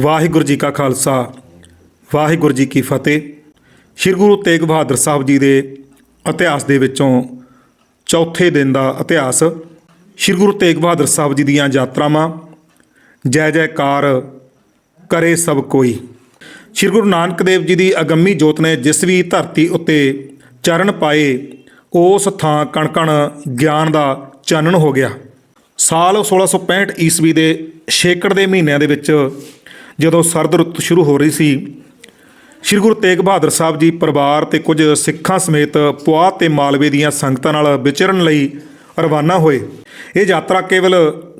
ਵਾਹਿਗੁਰੂ ਜੀ ਕਾ ਖਾਲਸਾ, ਵਾਹਿਗੁਰੂ ਜੀ ਕੀ ਫਤਿਹ। ਸ੍ਰੀ ਗੁਰੂ ਤੇਗ ਬਹਾਦਰ ਸਾਹਿਬ ਜੀ ਦੇ ਇਤਿਹਾਸ ਦੇ ਵਿੱਚੋਂ ਚੌਥੇ ਦਿਨ ਦਾ ਇਤਿਹਾਸ, ਸ੍ਰੀ ਗੁਰੂ ਤੇਗ ਬਹਾਦਰ ਸਾਹਿਬ ਜੀ ਦੀਆਂ ਯਾਤਰਾਵਾਂ, ਜੈ ਜੈਕਾਰ ਕਰੇ ਸਭ ਕੋਈ। ਸ੍ਰੀ ਗੁਰੂ ਨਾਨਕ ਦੇਵ ਜੀ ਦੀ ਅਗੰਮੀ ਜੋਤ ਨੇ ਜਿਸ ਵੀ ਧਰਤੀ ਉੱਤੇ ਚਰਨ ਪਾਏ, ਉਸ ਥਾਂ ਕਣਕਣ ਗਿਆਨ ਦਾ ਚਾਨਣ ਹੋ ਗਿਆ। ਸਾਲ 1665 ਈਸਵੀ ਦੇ ਛੇਕੜ ਦੇ ਮਹੀਨਿਆਂ ਦੇ ਵਿੱਚ ਜਦੋਂ ਸਰਦ ਰੁੱਤ ਸ਼ੁਰੂ ਹੋ ਰਹੀ ਸੀ, ਸ੍ਰੀ ਗੁਰੂ ਤੇਗ ਬਹਾਦਰ ਸਾਹਿਬ ਜੀ ਪਰਿਵਾਰ ਤੇ ਕੁਝ ਸਿੱਖਾਂ ਸਮੇਤ ਪੁਆਧ ਤੇ ਮਾਲਵੇ ਦੀਆਂ ਸੰਗਤਾਂ ਨਾਲ ਵਿਚਰਨ ਲਈ ਰਵਾਨਾ ਹੋਏ। ਇਹ ਯਾਤਰਾ ਕੇਵਲ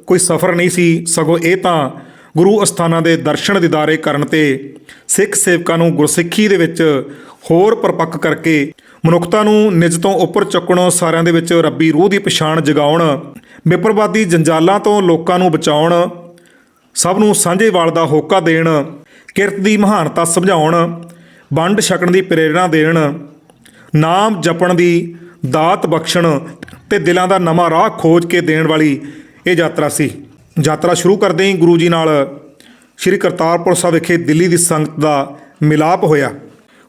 ਕੋਈ ਸਫ਼ਰ ਨਹੀਂ ਸੀ, ਸਗੋਂ ਇਹ ਤਾਂ ਗੁਰੂ ਅਸਥਾਨਾਂ ਦੇ ਦਰਸ਼ਨ ਦਿਦਾਰੇ ਕਰਨ ਤੇ ਸਿੱਖ ਸੇਵਕਾਂ ਨੂੰ ਗੁਰਸਿੱਖੀ ਦੇ ਵਿੱਚ ਹੋਰ ਪਰਪੱਕ ਕਰਕੇ ਮਨੁੱਖਤਾ ਨੂੰ ਨਿਜ ਤੋਂ ਉੱਪਰ ਚੁੱਕਣ, ਸਾਰਿਆਂ ਦੇ ਵਿੱਚ ਰੱਬੀ ਰੂਹ ਦੀ ਪਛਾਣ ਜਗਾਉਣ, ਵਿਪਰਵਾਦੀ ਜੰਜਾਲਾਂ ਤੋਂ ਲੋਕਾਂ ਨੂੰ ਬਚਾਉਣ ਸਭ ਨੂੰ ਸਾਂਝੇਵਾਲ ਦਾ ਹੋਕਾ ਦੇਣ, ਕਿਰਤ ਦੀ ਮਹਾਨਤਾ ਸਮਝਾਉਣ, ਵੰਡ ਛਕਣ ਦੀ ਪ੍ਰੇਰਣਾ ਦੇਣ, ਨਾਮ ਜਪਣ ਦੀ ਦਾਤ ਬਖਸ਼ਣ ਤੇ ਦਿਲਾਂ ਦਾ ਨਵਾਂ ਰਾਹ ਖੋਜ ਕੇ ਦੇਣ ਵਾਲੀ ਇਹ ਯਾਤਰਾ ਸੀ। ਯਾਤਰਾ ਸ਼ੁਰੂ ਕਰਦੇ ਹੀ ਗੁਰੂ ਜੀ ਨਾਲ ਸ੍ਰੀ ਕਰਤਾਰਪੁਰ ਸਾਹਿਬ ਵਿਖੇ ਦਿੱਲੀ ਦੀ ਸੰਗਤ ਦਾ ਮਿਲਾਪ ਹੋਇਆ।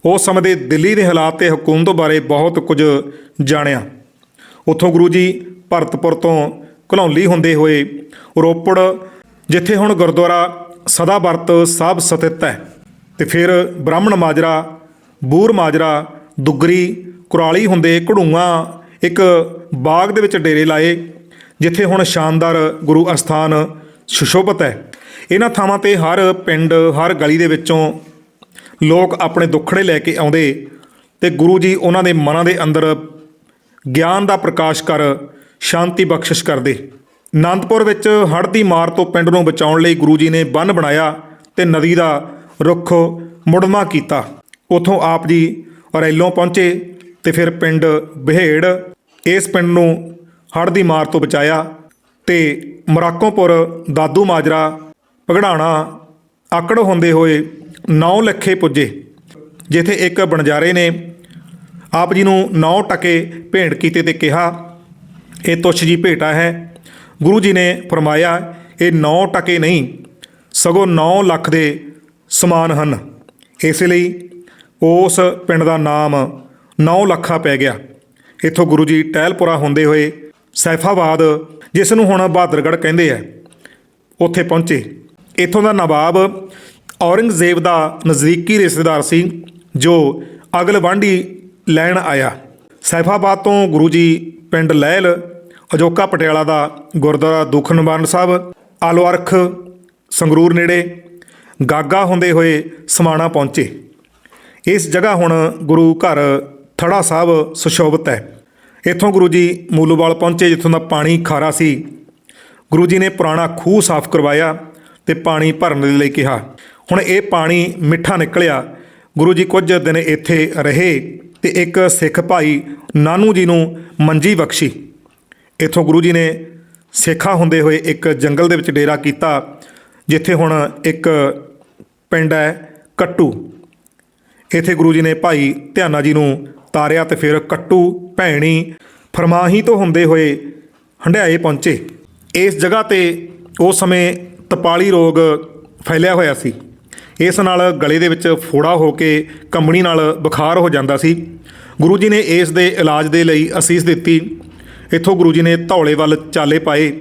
ਉਸ ਸਮੇਂ ਦੇ ਦਿੱਲੀ ਦੇ ਹਾਲਾਤ ਤੇ ਹਕੂਮਤ ਬਾਰੇ ਬਹੁਤ ਕੁਝ ਜਾਣਿਆ। ਉੱਥੋਂ ਗੁਰੂ ਜੀ ਭਰਤਪੁਰ ਤੋਂ ਘਲੌਲੀ ਹੁੰਦੇ ਹੋਏ ਰੋਪੜ ਜਿੱਥੇ ਹੁਣ ਗੁਰਦੁਆਰਾ ਸਦਾ ਵਰਤ ਸਾਹਿਬ ਸਥਿਤ ਹੈ ਤੇ ਫਿਰ ਬ੍ਰਾਹਮਣ ਮਾਜਰਾ, ਬੂਰ ਮਾਜਰਾ, ਦੁੱਗਰੀ, ਕੁਰਾਲੀ ਹੁੰਦੇ ਘੜੂਆਂ ਇੱਕ ਬਾਗ ਦੇ ਵਿੱਚ ਡੇਰੇ ਲਾਏ, ਜਿੱਥੇ ਹੁਣ ਸ਼ਾਨਦਾਰ ਗੁਰੂ ਅਸਥਾਨ ਸੁਸ਼ੋਭਿਤ ਹੈ। ਇਹਨਾਂ ਥਾਵਾਂ ਤੇ ਹਰ ਪਿੰਡ, ਹਰ ਗਲੀ ਦੇ ਵਿੱਚੋਂ ਲੋਕ ਆਪਣੇ ਦੁੱਖੜੇ ਲੈ ਕੇ ਆਉਂਦੇ ਤੇ ਗੁਰੂ ਜੀ ਉਹਨਾਂ ਦੇ ਮਨਾਂ ਦੇ ਅੰਦਰ ਗਿਆਨ ਦਾ ਪ੍ਰਕਾਸ਼ ਕਰ ਸ਼ਾਂਤੀ ਬਖਸ਼ਿਸ਼ ਕਰਦੇ। ਅਨੰਦਪੁਰ ਵਿੱਚ ਹੜ੍ਹ ਦੀ ਮਾਰ ਤੋਂ ਪਿੰਡ ਨੂੰ ਬਚਾਉਣ ਲਈ ਗੁਰੂ ਜੀ ਨੇ ਬੰਨ ਬਣਾਇਆ ਤੇ ਨਦੀ ਦਾ ਰੁੱਖ ਮੁੜਮਾ ਕੀਤਾ। ਉਥੋਂ ਆਪ ਜੀ ਰੈਲੋਂ ਪਹੁੰਚੇ ਤੇ ਫਿਰ ਪਿੰਡ ਬਹੇੜ ਇਸ ਪਿੰਡ ਨੂੰ ਹੜ੍ਹ ਦੀ ਮਾਰ ਤੋਂ ਬਚਾਇਆ ਤੇ ਮਰਾਕੋਪੁਰ ਦਾਦੂ ਮਾਜਰਾ ਪਗੜਾਣਾ ਆਕੜ ਹੁੰਦੇ ਹੋਏ 9 ਲੱਖੇ ਪੁੱਜੇ, ਜਿੱਥੇ ਇੱਕ ਬਣਜਾਰੇ ਨੇ ਆਪ ਜੀ ਨੂੰ 9 ਟਕੇ ਭੇਂਟ ਕੀਤੇ ਤੇ ਕਿਹਾ, ਇਹ ਤੁਛ ਜੀ ਭੇਟਾ ਹੈ ਗੁਰੂ ਜੀ ਨੇ ਫਰਮਾਇਆ, ਇਹ 9 ਟਕੇ ਨਹੀਂ, ਸਗੋਂ 9 ਲੱਖ ਦੇ ਸਮਾਨ ਹਨ। ਇਸ ਲਈ ਉਸ ਪਿੰਡ ਦਾ ਨਾਮ 9 ਲੱਖਾ ਪੈ ਗਿਆ। ਇੱਥੋਂ ਗੁਰੂ ਜੀ ਟਹਿਲਪੁਰਾ ਹੁੰਦੇ ਹੋਏ ਸੈਫਾਬਾਦ, ਜਿਸ ਨੂੰ ਹੁਣ ਬਹਾਦਰਗੜ੍ਹ ਕਹਿੰਦੇ ਆ, ਉੱਥੇ ਪਹੁੰਚੇ। ਇੱਥੋਂ ਦਾ ਨਵਾਬ ਔਰੰਗਜ਼ੇਬ ਦਾ ਨਜ਼ਦੀਕੀ ਰਿਸ਼ਤੇਦਾਰ ਸੀ, ਜੋ ਅਗਲ ਅਗਲਵਾਂਢੀ ਲੈਣ ਆਇਆ। ਸੈਫਾਬਾਦ ਤੋਂ ਗੁਰੂ ਜੀ ਪਿੰਡ ਲਹਿਲ ਅਜੋਕਾ ਪਟਿਆਲਾ ਦਾ ਗੁਰਦੁਆਰਾ ਦੁੱਖ ਨਿਵਾਰਨ ਸਾਹਿਬ ਆਲੋਅਰਖ ਸੰਗਰੂਰ ਨੇੜੇ ਗਾਗਾ ਹੁੰਦੇ ਹੋਏ ਸਮਾਣਾ ਪਹੁੰਚੇ। ਇਸ ਜਗ੍ਹਾ ਹੁਣ ਗੁਰੂ ਘਰ ਥੜਾ ਸਾਹਿਬ ਸੁਸ਼ੋਭਿਤ ਹੈ। ਇੱਥੋਂ ਗੁਰੂ ਜੀ ਮੂਲੂਵਾਲ ਪਹੁੰਚੇ, ਜਿੱਥੋਂ ਦਾ ਪਾਣੀ ਖਾਰਾ ਸੀ। ਗੁਰੂ ਜੀ ਨੇ ਪੁਰਾਣਾ ਖੂਹ ਸਾਫ਼ ਕਰਵਾਇਆ ਤੇ ਪਾਣੀ ਭਰਨ ਦੇ ਲਈ ਕਿਹਾ। ਹੁਣ ਇਹ ਪਾਣੀ ਮਿੱਠਾ ਨਿਕਲਿਆ। ਗੁਰੂ ਜੀ ਕੁਝ ਦਿਨ ਇੱਥੇ ਰਹੇ ਤੇ ਇੱਕ ਸਿੱਖ ਭਾਈ ਨਾਨੂ ਜੀ ਨੂੰ ਮੰਜੀ ਬਖਸ਼ੀ। ਇੱਥੋਂ ਗੁਰੂ ਜੀ ਨੇ ਸੇਖਾ ਹੁੰਦੇ ਹੋਏ ਇੱਕ ਜੰਗਲ ਦੇ ਵਿੱਚ ਡੇਰਾ ਕੀਤਾ, ਜਿੱਥੇ ਹੁਣ ਇੱਕ ਪਿੰਡ ਹੈ ਕੱਟੂ। ਇੱਥੇ ਗੁਰੂ ਜੀ ਨੇ ਭਾਈ ਧਿਆਨਾ ਜੀ ਨੂੰ ਤਾਰਿਆ ਤੇ ਫਿਰ ਕੱਟੂ ਭੈਣੀ ਫਰਮਾਹੀ ਤੋਂ ਹੁੰਦੇ ਹੋਏ ਹੰਡਿਆਏ ਪਹੁੰਚੇ। ਇਸ ਜਗ੍ਹਾ ਤੇ ਉਸ ਸਮੇਂ ਤਪਾਲੀ ਰੋਗ ਫੈਲਿਆ ਹੋਇਆ ਸੀ। ਇਸ ਨਾਲ ਗਲੇ ਦੇ ਵਿੱਚ ਫੋੜਾ ਹੋ ਕੇ ਕੰਬਣੀ ਨਾਲ ਬੁਖਾਰ ਹੋ ਜਾਂਦਾ ਸੀ। ਗੁਰੂ ਜੀ ਨੇ ਇਸ ਦੇ ਇਲਾਜ ਦੇ ਲਈ ਅਸੀਸ ਦਿੱਤੀ। ਇੱਥੋਂ ਗੁਰੂ ਜੀ ਨੇ ਧੌਲੇ ਵੱਲ ਚਾਲੇ ਪਾਏ।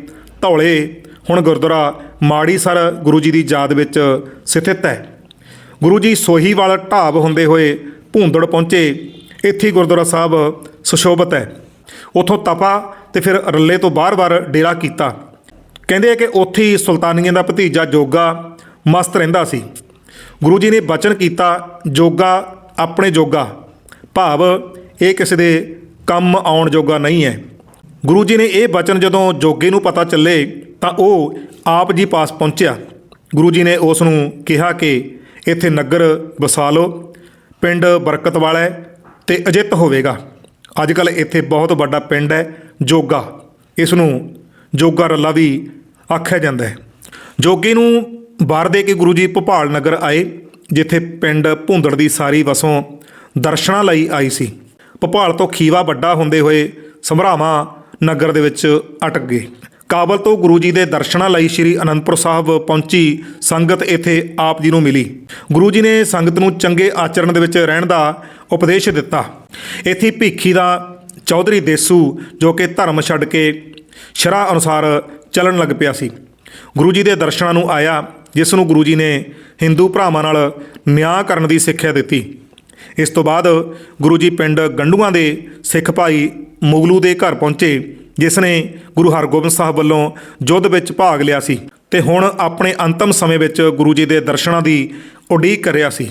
ਧੌਲੇ ਹੁਣ ਗੁਰਦੁਆਰਾ ਮਾੜੀ ਸਰ ਗੁਰੂ ਜੀ ਦੀ ਯਾਦ ਵਿੱਚ ਸਥਿਤ ਹੈ। ਗੁਰੂ ਜੀ ਸੋਹੀਵਾਲ ਢਾਬ ਹੁੰਦੇ ਹੋਏ ਭੂੰਦੜ ਪਹੁੰਚੇ। ਇੱਥੇ ਗੁਰਦੁਆਰਾ ਸਾਹਿਬ ਸੁਸ਼ੋਭਿਤ ਹੈ। ਉਥੋਂ ਤਪਾ ਤੇ ਫਿਰ ਰੱਲੇ ਤੋਂ ਬਾਰ-ਬਾਰ ਡੇਰਾ ਕੀਤਾ। ਕਹਿੰਦੇ ਆ ਕਿ ਉੱਥੇ ਹੀ ਸੁਲਤਾਨੀਆਂ ਦਾ ਭਤੀਜਾ ਜੋਗਾ ਮਸਤ ਰਹਿੰਦਾ ਸੀ। ਗੁਰੂ ਜੀ ਨੇ ਬਚਨ ਕੀਤਾ, ਜੋਗਾ, ਆਪਣੇ ਜੋਗਾ। ਭਾਵ ਇਹ ਕਿਸੇ ਦੇ ਕੰਮ ਆਉਣ ਜੋਗਾ ਨਹੀਂ ਹੈ। ਗੁਰੂ ਜੀ ਨੇ ਇਹ ਬਚਨ ਜਦੋਂ ਜੋਗੇ ਨੂੰ ਪਤਾ ਚੱਲੇ ਤਾਂ ਉਹ ਆਪ ਜੀ ਪਾਸ ਪਹੁੰਚਿਆ। ਗੁਰੂ ਜੀ ਨੇ ਉਸ ਨੂੰ ਕਿਹਾ ਕਿ ਇੱਥੇ ਨਗਰ ਵਸਾ ਲਓ, ਪਿੰਡ ਬਰਕਤ ਵਾਲਾ ਹੈ ਤੇ ਅਜਿੱਤ ਹੋਵੇਗਾ। ਅੱਜ ਕੱਲ ਇੱਥੇ ਬਹੁਤ ਵੱਡਾ ਪਿੰਡ ਹੈ, ਜੋਗਾ। ਇਸ ਨੂੰ ਜੋਗਾ ਰੱਲਾ ਵੀ ਆਖਿਆ ਜਾਂਦਾ ਹੈ। ਜੋਗੇ ਨੂੰ ਬਾਹਰ ਦੇ ਕੇ ਗੁਰੂ ਜੀ ਭੋਪਾਲ ਨਗਰ ਆਏ, ਜਿੱਥੇ ਪਿੰਡ ਭੁੰਦੜ ਦੀ ਸਾਰੀ ਵਸੋਂ ਦਰਸ਼ਨਾਂ ਲਈ ਆਈ ਸੀ। ਭੋਪਾਲ ਤੋਂ ਖੀਵਾ ਵੱਡਾ ਹੁੰਦੇ ਹੋਏ ਸਮਰਾਵਾਂ ਨਗਰ ਦੇ ਵਿੱਚ ਅਟਕ ਗਏ। ਕਾਬਲ ਤੋਂ ਗੁਰੂ ਜੀ ਦੇ ਦਰਸ਼ਨਾਂ ਲਈ ਸ੍ਰੀ ਅਨੰਦਪੁਰ ਸਾਹਿਬ ਪਹੁੰਚੀ ਸੰਗਤ ਇੱਥੇ ਆਪ ਜੀ ਨੂੰ ਮਿਲੀ। ਗੁਰੂ ਜੀ ਨੇ ਸੰਗਤ ਨੂੰ ਚੰਗੇ ਆਚਰਣ ਦੇ ਵਿੱਚ ਰਹਿਣ ਦਾ ਉਪਦੇਸ਼ ਦਿੱਤਾ। ਇੱਥੇ ਭੀਖੀ ਦਾ ਚੌਧਰੀ ਦੇਸੂ, ਜੋ ਕਿ ਧਰਮ ਛੱਡ ਕੇ ਸ਼ਰਾ ਅਨੁਸਾਰ ਚੱਲਣ ਲੱਗ ਪਿਆ ਸੀ। ਗੁਰੂ ਜੀ ਦੇ ਦਰਸ਼ਨਾਂ ਨੂੰ ਆਇਆ, ਜਿਸ ਨੂੰ ਗੁਰੂ ਜੀ ਨੇ ਹਿੰਦੂ ਭਰਾਵਾਂ ਨਾਲ ਨਿਆਂ ਕਰਨ ਦੀ ਸਿੱਖਿਆ ਦਿੱਤੀ। ਇਸ ਤੋਂ ਬਾਅਦ ਗੁਰੂ ਜੀ ਪਿੰਡ ਗੰਡੂਆਂ ਦੇ ਸਿੱਖ ਭਾਈ ਮੁਗਲੂ ਦੇ ਘਰ ਪਹੁੰਚੇ ਜਿਸ ਨੇ ਗੁਰੂ ਹਰਗੋਬਿੰਦ ਸਾਹਿਬ ਵੱਲੋਂ ਯੁੱਧ ਵਿੱਚ ਭਾਗ ਲਿਆ ਸੀ ਤੇ ਹੁਣ ਆਪਣੇ ਅੰਤਮ ਸਮੇਂ ਵਿੱਚ ਗੁਰੂ ਜੀ ਦੇ ਦਰਸ਼ਨਾਂ ਦੀ ਉਡੀਕ ਕਰ ਰਿਹਾ ਸੀ।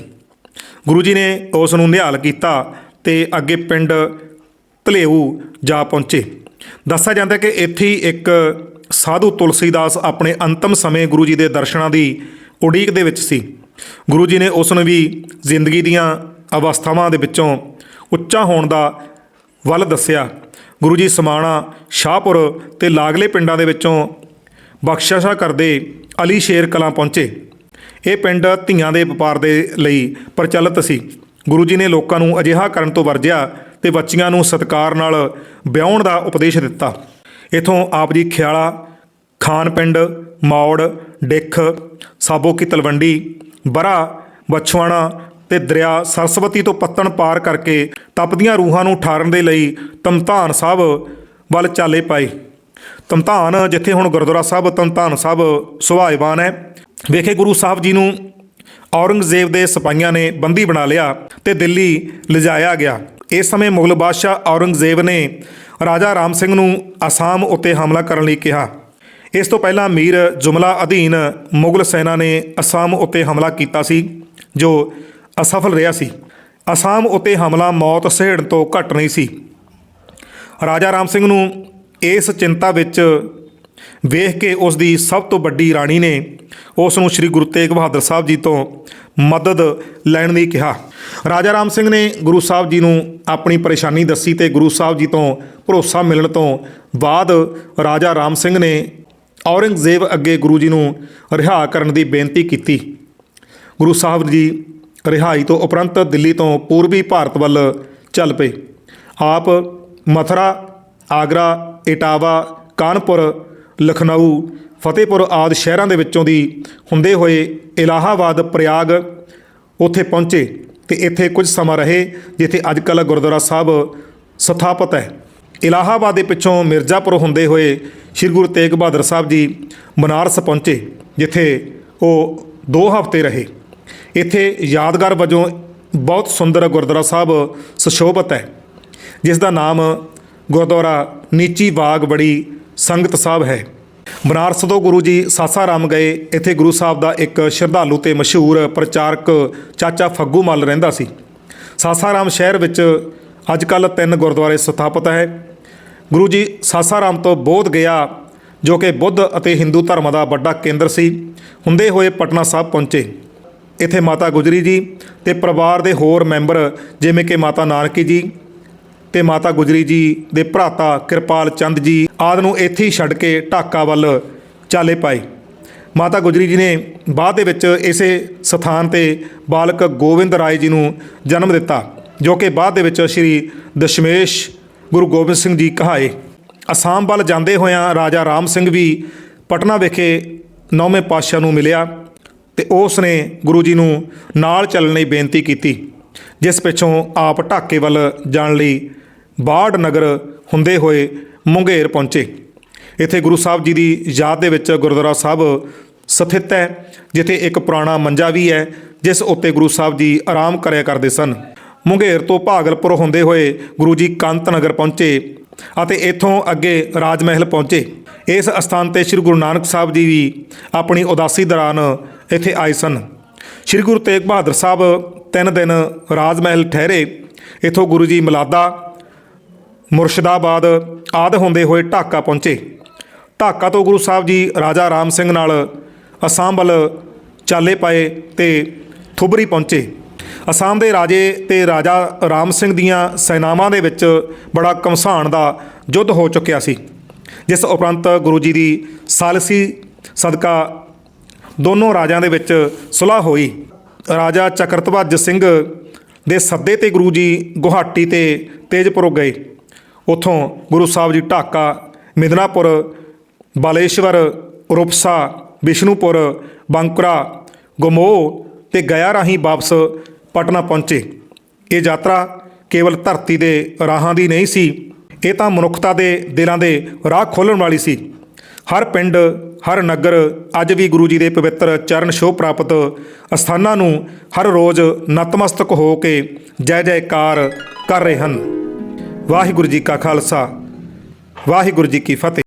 ਗੁਰੂ ਜੀ ਨੇ ਉਸ ਨੂੰ ਨਿਹਾਲ ਕੀਤਾ ਤੇ ਅੱਗੇ ਪਿੰਡ ਧਲੇਊ ਜਾ ਪਹੁੰਚੇ। ਦੱਸਿਆ ਜਾਂਦਾ ਕਿ ਇੱਥੇ ਹੀ ਇੱਕ ਸਾਧੂ ਤੁਲਸੀਦਾਸ ਆਪਣੇ ਅੰਤਮ ਸਮੇਂ ਗੁਰੂ ਜੀ ਦੇ ਦਰਸ਼ਨਾਂ ਦੀ ਉਡੀਕ ਦੇ ਵਿੱਚ ਸੀ। ਗੁਰੂ ਜੀ ਨੇ ਉਸ ਨੂੰ ਵੀ ਜ਼ਿੰਦਗੀ ਦੀਆਂ ਅਵਸਥਾਵਾਂ ਦੇ ਵਿੱਚੋਂ ਉੱਚਾ ਹੋਣ ਦਾ ਵੱਲ ਦੱਸਿਆ। ਗੁਰੂ ਜੀ ਸਮਾਣਾ, ਸ਼ਾਹਪੁਰ ਤੇ ਲਾਗਲੇ ਪਿੰਡਾਂ ਦੇ ਵਿੱਚੋਂ ਬਖਸ਼ਿਸ਼ਾ ਕਰਦੇ ਅਲੀ ਸ਼ੇਰ ਕਲਾਂ ਪਹੁੰਚੇ। ਇਹ ਪਿੰਡ ਧੀਆਂ ਦੇ ਵਪਾਰ ਦੇ ਲਈ ਪ੍ਰਚਲਿਤ ਸੀ। ਗੁਰੂ ਜੀ ਨੇ ਲੋਕਾਂ ਨੂੰ ਅਜਿਹਾ ਕਰਨ ਤੋਂ ਵਰਜਿਆ ਤੇ ਬੱਚੀਆਂ ਨੂੰ ਸਤਕਾਰ ਨਾਲ ਵਿਆਹਣ ਦਾ ਉਪਦੇਸ਼ ਦਿੱਤਾ। ਇਥੋਂ ਆਪ ਜੀ ਖਿਆਲਾ, ਖਾਨ ਪਿੰਡ, ਮੌੜ, ਡਿੱਖ ਸਾਬੋ ਕੀ ਤਲਵੰਡੀ, ਬਰਾ, ਬਛਵਾਣਾ ਤੇ ਦਰਿਆ ਸਰਸਵਤੀ ਤੋਂ ਪੱਤਣ ਪਾਰ ਕਰਕੇ ਤਪਦੀਆਂ ਰੂਹਾਂ ਨੂੰ ਠਾਰਨ ਦੇ ਲਈ ਤਮਤਾਨ ਸਾਹਿਬ ਵੱਲ ਚਾਲੇ ਪਾਏ। ਤਮਤਾਨ ਜਿੱਥੇ ਹੁਣ ਗੁਰਦੁਆਰਾ ਸਾਹਿਬ, ਤਮਤਾਨ ਸਾਹਿਬ ਸੁਭਾਇਵਾਨ ਹੈ। ਵੇਖੇ ਗੁਰੂ ਸਾਹਿਬ ਜੀ ਨੂੰ ਔਰੰਗਜ਼ੇਬ ਦੇ ਸਿਪਾਹੀਆਂ ਨੇ ਬੰਦੀ ਬਣਾ ਲਿਆ ਤੇ ਦਿੱਲੀ ਲਿਜਾਇਆ ਗਿਆ। ਇਸ ਸਮੇਂ ਮੁਗਲ ਬਾਦਸ਼ਾਹ ਔਰੰਗਜ਼ੇਬ ਨੇ ਰਾਜਾ ਰਾਮ ਸਿੰਘ ਨੂੰ ਅਸਾਮ ਉੱਤੇ ਹਮਲਾ ਕਰਨ ਲਈ ਕਿਹਾ। ਇਸ ਤੋਂ ਪਹਿਲਾਂ ਮੀਰ ਜੁਮਲਾ ਅਧੀਨ ਮੁਗਲ ਸੈਨਾ ਨੇ ਅਸਾਮ ਉੱਤੇ ਹਮਲਾ ਕੀਤਾ ਸੀ, ਜੋ ਅਸਫਲ ਰਿਹਾ ਸੀ। ਅਸਾਮ ਉੱਤੇ ਹਮਲਾ, ਮੌਤ ਸਹੇੜਨ ਤੋਂ ਘੱਟ ਨਹੀਂ ਸੀ। ਰਾਜਾ ਰਾਮ ਸਿੰਘ ਨੂੰ ਇਸ ਚਿੰਤਾ ਵਿੱਚ ਵੇਖ ਕੇ ਉਸ ਦੀ ਸਭ ਤੋਂ ਵੱਡੀ ਰਾਣੀ ਨੇ ਉਸ ਨੂੰ ਸ੍ਰੀ ਗੁਰੂ ਤੇਗ ਬਹਾਦਰ ਸਾਹਿਬ ਜੀ ਤੋਂ ਮਦਦ ਲੈਣ ਲਈ ਕਿਹਾ। ਰਾਜਾ ਰਾਮ ਸਿੰਘ ਨੇ ਗੁਰੂ ਸਾਹਿਬ ਜੀ ਨੂੰ ਆਪਣੀ ਪਰੇਸ਼ਾਨੀ ਦੱਸੀ ਤੇ ਗੁਰੂ ਸਾਹਿਬ ਜੀ ਤੋਂ ਭਰੋਸਾ ਮਿਲਣ ਤੋਂ ਬਾਅਦ ਰਾਜਾ ਰਾਮ ਸਿੰਘ ਨੇ ਔਰੰਗਜ਼ੇਬ ਅੱਗੇ ਗੁਰੂ ਜੀ ਨੂੰ ਰਿਹਾ ਕਰਨ ਦੀ ਬੇਨਤੀ ਕੀਤੀ। ਗੁਰੂ ਸਾਹਿਬ ਜੀ ਰਿਹਾਈ ਤੋਂ ਉਪਰੰਤ ਦਿੱਲੀ ਤੋਂ ਪੂਰਬੀ ਭਾਰਤ ਵੱਲ ਚੱਲ ਪਏ। ਆਪ ਮਥਰਾ, ਆਗਰਾ, ਇਟਾਵਾ, ਕਾਨਪੁਰ, ਲਖਨਊ, ਫਤਿਹਪੁਰ ਆਦਿ ਸ਼ਹਿਰਾਂ ਦੇ ਵਿੱਚੋਂ ਦੀ ਹੁੰਦੇ ਹੋਏ ਇਲਾਹਾਬਾਦ ਪ੍ਰਯਾਗ ਉੱਥੇ ਪਹੁੰਚੇ ਤੇ ਇੱਥੇ ਕੁਝ ਸਮਾਂ ਰਹੇ, ਜਿੱਥੇ ਅੱਜ ਕੱਲ੍ਹ ਗੁਰਦੁਆਰਾ ਸਾਹਿਬ ਸਥਾਪਿਤ ਹੈ। ਇਲਾਹਾਬਾਦ ਦੇ ਪਿੱਛੋਂ ਮਿਰਜ਼ਾਪੁਰ ਹੁੰਦੇ ਹੋਏ ਸ੍ਰੀ ਗੁਰੂ ਤੇਗ ਬਹਾਦਰ ਸਾਹਿਬ ਜੀ ਬਨਾਰਸ ਪਹੁੰਚੇ, ਜਿੱਥੇ ਉਹ 2 ਹਫ਼ਤੇ ਰਹੇ। ਇੱਥੇ ਯਾਦਗਾਰ ਵਜੋਂ ਬਹੁਤ ਸੁੰਦਰ ਗੁਰਦੁਆਰਾ ਸਾਹਿਬ ਸੁਸ਼ੋਭਿਤ ਹੈ, ਜਿਸ ਦਾ ਨਾਮ ਗੁਰਦੁਆਰਾ ਨੀਚੀ ਬਾਗ ਬੜੀ ਸੰਗਤ ਸਾਹਿਬ ਹੈ। ਬਨਾਰਸ ਤੋਂ ਗੁਰੂ ਜੀ ਸਾਸਾਰਾਮ ਗਏ, ਇੱਥੇ ਗੁਰੂ ਸਾਹਿਬ ਦਾ ਇੱਕ ਸ਼ਰਧਾਲੂ ਤੇ ਮਸ਼ਹੂਰ ਪ੍ਰਚਾਰਕ ਚਾਚਾ ਫੱਗੂ ਮੱਲ ਰਹਿੰਦਾ ਸੀ। ਸਾਸਾਰਾਮ ਸ਼ਹਿਰ ਵਿੱਚ ਅੱਜ ਕੱਲ੍ਹ ਤਿੰਨ ਗੁਰਦੁਆਰੇ ਸਥਾਪਿਤ ਹੈ। ਗੁਰੂ ਜੀ ਸਾਸਾਰਾਮ ਤੋਂ ਬੋਧ ਗਿਆ, ਜੋ ਕਿ ਬੁੱਧ ਅਤੇ ਹਿੰਦੂ ਧਰਮ ਦਾ ਵੱਡਾ ਕੇਂਦਰ ਸੀ। ਹੁੰਦੇ ਹੋਏ ਪਟਨਾ ਸਾਹਿਬ ਪਹੁੰਚੇ। ਇੱਥੇ ਮਾਤਾ ਗੁਜਰੀ ਜੀ ਤੇ ਪਰਿਵਾਰ ਦੇ ਹੋਰ ਮੈਂਬਰ ਜਿਵੇਂ ਕਿ ਮਾਤਾ ਨਾਨਕੀ ਜੀ ਤੇ ਮਾਤਾ ਗੁਜਰੀ ਜੀ ਦੇ ਭਰਾਤਾ ਕਿਰਪਾਲ ਚੰਦ ਜੀ ਆਦ ਨੂੰ ਇੱਥੇ ਹੀ ਛੱਡ ਕੇ ਢਾਕਾ ਵੱਲ ਚਾਲੇ ਪਾਏ। ਮਾਤਾ ਗੁਜਰੀ ਜੀ ਨੇ ਬਾਅਦ ਦੇ ਵਿੱਚ ਇਸੇ ਸਥਾਨ ਤੇ ਬਾਲਕ ਗੋਬਿੰਦ ਰਾਏ ਜੀ ਨੂੰ ਜਨਮ ਦਿੱਤਾ, ਜੋ ਕਿ ਬਾਅਦ ਦੇ ਵਿੱਚ ਸ੍ਰੀ ਦਸ਼ਮੇਸ਼ ਗੁਰੂ ਗੋਬਿੰਦ ਸਿੰਘ ਜੀ ਕਹਾਏ। ਅਸਾਮ ਵੱਲ ਜਾਂਦੇ ਹੋਇਆਂ ਰਾਜਾ ਰਾਮ ਸਿੰਘ ਵੀ ਪਟਨਾ ਵਿਖੇ ਨੌਵੇਂ ਪਾਤਸ਼ਾਹ ਨੂੰ ਮਿਲਿਆ। ਤੇ ਉਸ ਨੇ ਗੁਰੂ ਜੀ ਨੂੰ ਨਾਲ ਚੱਲਣ ਲਈ ਬੇਨਤੀ ਕੀਤੀ, ਜਿਸ ਪਿੱਛੋਂ ਆਪ ਢਾਕੇ ਵੱਲ ਜਾਣ ਲਈ ਬਾੜ ਨਗਰ ਹੁੰਦੇ ਹੋਏ ਮੁੰਗੇਰ ਪਹੁੰਚੇ। ਇੱਥੇ ਗੁਰੂ ਸਾਹਿਬ ਜੀ ਦੀ ਯਾਦ ਦੇ ਵਿੱਚ ਗੁਰਦੁਆਰਾ ਸਾਹਿਬ ਸਥਿਤ ਹੈ, ਜਿੱਥੇ ਇੱਕ ਪੁਰਾਣਾ ਮੰਜਾ ਵੀ ਹੈ, ਜਿਸ ਉੱਤੇ ਗੁਰੂ ਸਾਹਿਬ ਜੀ ਆਰਾਮ ਕਰਿਆ ਕਰਦੇ ਸਨ। ਮੁੰਗੇਰ ਤੋਂ ਭਾਗਲਪੁਰ ਹੁੰਦੇ ਹੋਏ ਗੁਰੂ ਜੀ ਕੰਤ ਨਗਰ ਪਹੁੰਚੇ ਅਤੇ ਇੱਥੋਂ ਅੱਗੇ ਰਾਜ ਮਹਿਲ ਪਹੁੰਚੇ। ਇਸ ਅਸਥਾਨ ਤੇ ਸ੍ਰੀ ਗੁਰੂ ਨਾਨਕ ਸਾਹਿਬ ਜੀ ਵੀ ਆਪਣੀ ਉਦਾਸੀ ਦੌਰਾਨ ਇੱਥੇ ਆਏ ਸਨ। ਸ੍ਰੀ ਗੁਰੂ ਤੇਗ ਬਹਾਦਰ ਸਾਹਿਬ ਤਿੰਨ ਦਿਨ ਰਾਜ ਮਹਿਲ ਠਹਿਰੇ। ਇੱਥੋਂ ਗੁਰੂ ਜੀ ਮਲਾਦਾ, ਮੁਰਸ਼ਿਦਾਬਾਦ ਆਦ ਹੁੰਦੇ ਹੋਏ ਢਾਕਾ ਪਹੁੰਚੇ। ਢਾਕਾ ਤੋਂ ਗੁਰੂ ਸਾਹਿਬ ਜੀ ਰਾਜਾ ਰਾਮ ਸਿੰਘ ਨਾਲ ਅਸਾਮ ਵੱਲ ਚਾਲੇ ਪਾਏ ਤੇ ਥੁਬਰੀ ਪਹੁੰਚੇ। ਅਸਾਮ ਦੇ ਰਾਜੇ ਤੇ ਰਾਜਾ ਰਾਮ ਸਿੰਘ ਦੀਆਂ ਸੈਨਾਵਾਂ ਦੇ ਵਿੱਚ ਬੜਾ ਕਮਸਾਨ ਦਾ ਯੁੱਧ ਹੋ ਚੁੱਕਿਆ ਸੀ, ਜਿਸ ਉਪਰੰਤ ਗੁਰੂ ਜੀ ਦੀ ਸਾਲਸੀ ਸਦਕਾ ਦੋਨੋਂ ਰਾਜਾਂ ਦੇ ਵਿੱਚ ਸੁਲ੍ਹਾ ਹੋਈ। ਰਾਜਾ ਚਕਰਤਵਜ ਸਿੰਘ ਦੇ ਸੱਦੇ ਤੇ ਗੁਰੂ ਜੀ ਗੁਹਾਟੀ ਤੇ ਤੇਜਪੁਰ ਗਏ। ਉੱਥੋਂ ਗੁਰੂ ਸਾਹਿਬ ਜੀ ਢਾਕਾ, ਮਿਦਨਾਪੁਰ, ਬਾਲੇਸ਼ਵਰ ਰੁਪਸਾ ਬਿਸ਼ਨੂਪੁਰ ਬੰਕਰਾ, ਗਮੋਹ ਤੇ ਗਿਆ ਰਾਹੀਂ ਵਾਪਸ ਪਟਨਾ ਪਹੁੰਚੇ। ਇਹ ਯਾਤਰਾ ਕੇਵਲ ਧਰਤੀ ਦੇ ਰਾਹਾਂ ਦੀ ਨਹੀਂ ਸੀ, ਇਹ ਤਾਂ ਮਨੁੱਖਤਾ ਦੇ ਦਿਲਾਂ ਦੇ ਰਾਹ ਖੋਲ੍ਹਣ ਵਾਲੀ ਸੀ। ਹਰ ਪਿੰਡ ਹਰ ਨਗਰ ਅੱਜ ਵੀ ਗੁਰੂ ਜੀ ਦੇ ਪਵਿੱਤਰ ਚਰਨ ਛੋਹ ਪ੍ਰਾਪਤ ਅਸਥਾਨਾਂ ਨੂੰ ਹਰ ਰੋਜ਼ ਨਤਮਸਤਕ ਹੋ ਕੇ ਜੈ ਜੈਕਾਰ ਕਰ ਰਹੇ ਹਨ। ਵਾਹਿਗੁਰੂ ਜੀ ਕਾ ਖਾਲਸਾ, ਵਾਹਿਗੁਰੂ ਜੀ ਕੀ ਫਤਿਹ।